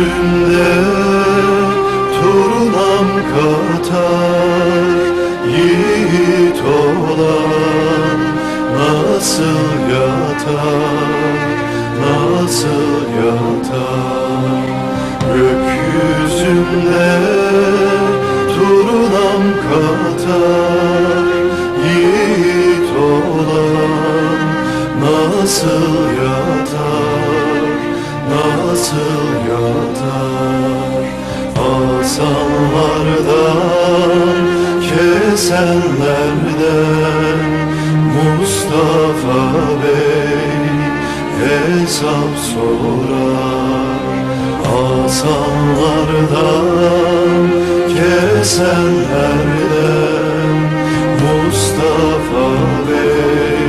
Gökyüzünde turnam katar Yiğit olan nasıl yatar Nasıl yatar? Gökyüzünde turnam katar Yiğit olan nasıl yatar Nasıl yatar? Asanlardan kesenlerden Mustafa Bey hesap sorar. Asanlardan kesenlerden Mustafa Bey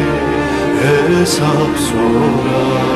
hesap sorar